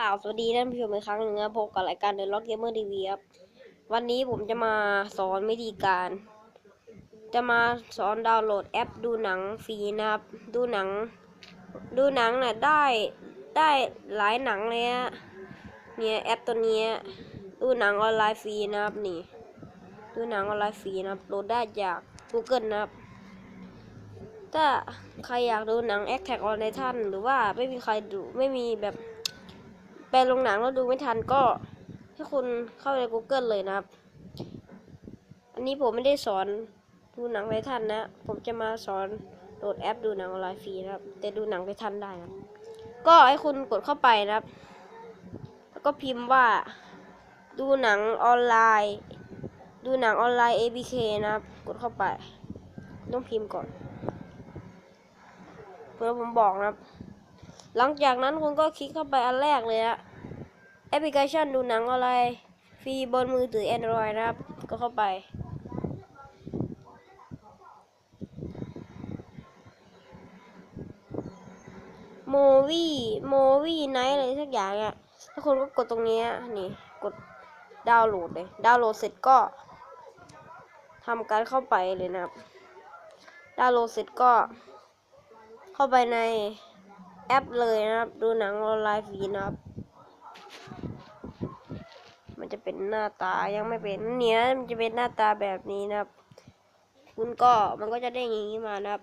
กล่าวสวัสดีท่านผู้ชมอีกครั้งหนึ่งครับพบกับรายการ The Rock Gamer TV ครับวันนี้ผมจะมาสอนวิธีการ จะมาสอนดาวน์โหลดแอปดูหนังฟรีนะครับ ดูหนัง ดูหนังน่ะได้ได้หลายหนังเลยฮะเนี่ยแอปตัวเนี้ยดูหนังออนไลน์ฟรีนะครับนี่ ดูหนังออนไลน์ฟรีนะครับโหลดได้จาก Google นะครับถ้าใครอยากดูหนัง a t t a c k on Titan หรือว่าไม่มีใครดูไม่มีแบบ ไปโรงหนังแล้วดูไม่ทันก็ให้คุณเข้าใน Google เลยนะครับ อันนี้ผมไม่ได้สอนดูหนังไททันนะ ผมจะมาสอนโหลดแอปดูหนังออนไลน์ฟรีนะครับ แต่ดูหนังไททันได้นะก็ให้คุณกดเข้าไปนะครับ แล้วก็พิมพ์ว่าดูหนังออนไลน์ ดูหนังออนไลน์ ABK นะครับ กดเข้าไป ต้องพิมพ์ก่อนเพื่อผมบอกนะครับ หลังจากนั้นคุณก็คลิกเข้าไปอันแรกเลยอะแอปพลิเคชันดูหนังอะไร ฟรีบนมือถือ Android นะครับ ก็เข้าไปโมวี่โมวี่ไนท์อะไรสักอย่างอะถ้าคุณก็กดตรงนี้นี่ กดดาวน์โหลดเลย ดาวน์โหลดเสร็จก็ทำการเข้าไปเลยนะครับ ดาวน์โหลดเสร็จก็ เข้าไปใน อปเลยนะครับ ดูหนังออนไลน์ฟรีนะครับ มันจะเป็นหน้าตายังไม่เป็นเนี้ยมันจะเป็นหน้าตาแบบนี้นะครับ คุณก็มันก็จะได้อย่างนี้มานะครับ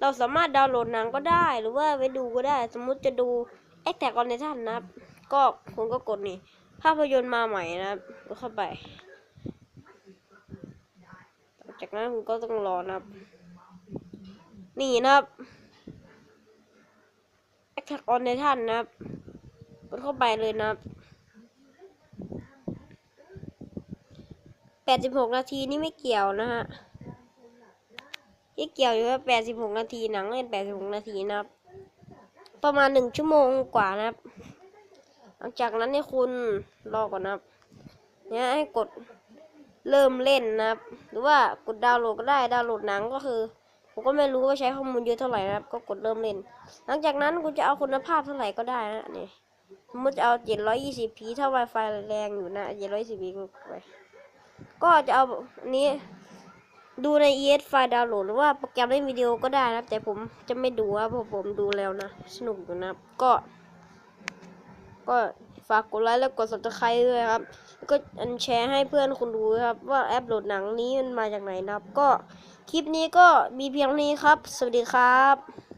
เราสามารถดาวน์โหลดหนังก็ได้หรือว่าไปดูก็ได้ สมมุติจะดู a t t a c k on Titan นนะครับ ก็คุณก็กดนี่ ภาพยนตร์มาใหม่นะครับก็เข้าไป จากนั้นคุณก็ต้องรอนะครับ นี่นะครับ Attack on Titan นะครับกดเข้าไปเลยนะครับ86นาทีนี่ไม่เกี่ยวนะฮะที่เกี่ยวอยู่แค่86นาทีหนังเล่น86นาทีนะครับ ประมาณ1ชั่วโมงกว่านะครับ หลังจากนั้นให้คุณรอก่อนนะครับเนี่ยให้กดเริ่มเล่นนะครับ หรือว่ากดดาวน์โหลดก็ได้ดาวน์โหลดหนังก็คือ ผมก็ไม่รู้ว่าใช้ข้อมูลเยอะเท่าไหร่นะครับ ก็กดเริ่มเล่น หลังจากนั้นคุณจะเอาคุณภาพเท่าไหร่ก็ได้นะนี่สมมติจะเอา 720p ถ้า Wi-Fi แรงอยู่นะ 720p ก็ไปก็จะเอานี้ดูใน ES ไฟล์ดาวน์โหลดหรือว่าโปรแกรมเล่นวิดีโอก็ได้นะ แต่ผมจะไม่ดูครับเพราะผมดูแล้วนะ สนุกอยู่นะ ก็ ก็ ฝากกดไลค์แล้วกด subscribe ด้วยครับแล้วก็อันแชร์ให้เพื่อนคุณดูครับ ว่าแอปโหลดหนังนี้มันมาจากไหนนะครับ ก็คลิปนี้ก็มีเพียงนี้ครับ สวัสดีครับ